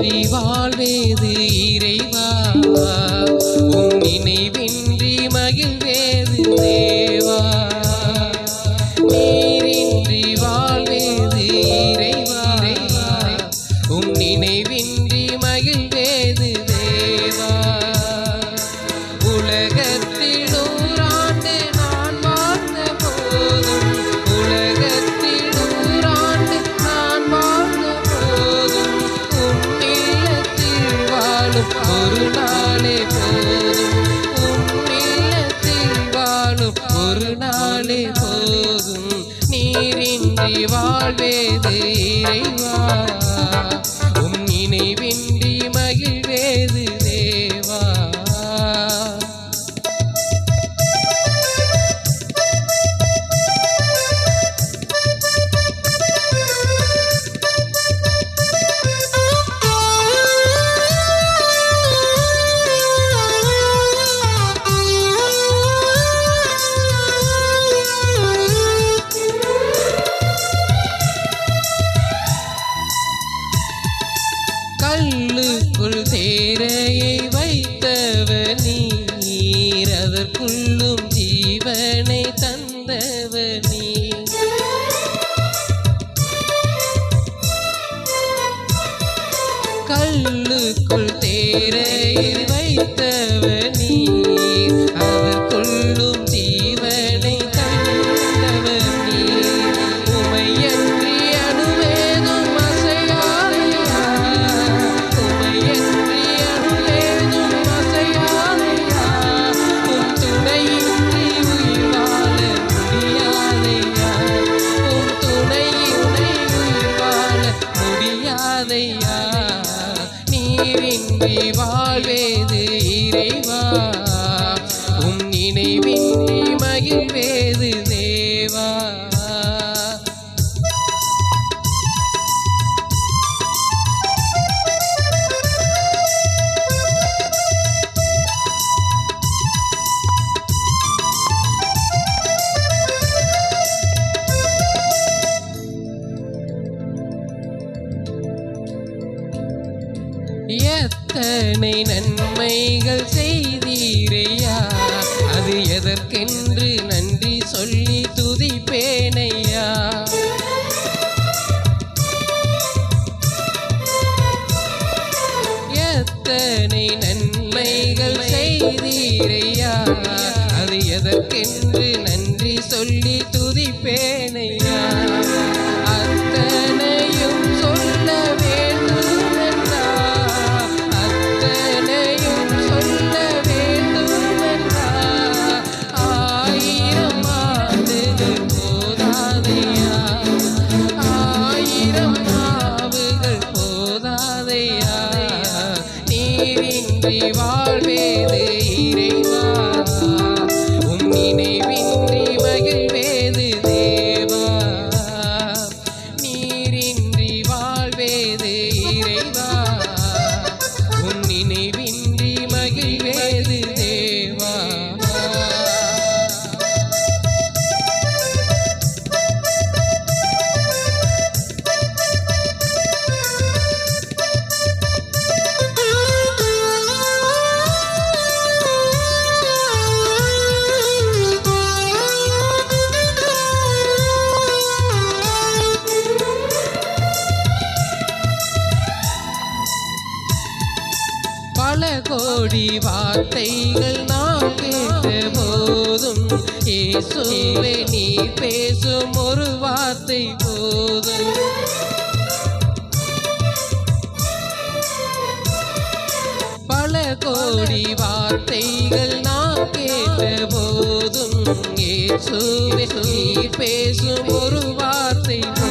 நீரின்றி வாழ்வேது வாழ்வே இறைவா கல்லுக்குள் தேரையை வைத்தவர் நீர். அதற்குள்ளும் ஜீவனை தந்தவர் நீர். முடியாதையா நீரின்றி வாழ்வேது எத்தனை நன்மைகள் செய்தீரையா? அது எதற்கென்று நன்றி சொல்லி துதிப்பேனையா? எத்தனை நன்மைகள் செய்தீரையா? அது எதற்கென்று நன்றி சொல்லி துதிப்பேனையா? வார்த்தைகள் நாம் கேட்ட போதும் இயேசுவே நீ பேசும் ஒரு வார்த்தை போதும். பல கோடி வார்த்தைகள் நாம் கேட்ட போதும் இயேசுவே நீ பேசும் ஒரு வார்த்தை போதும்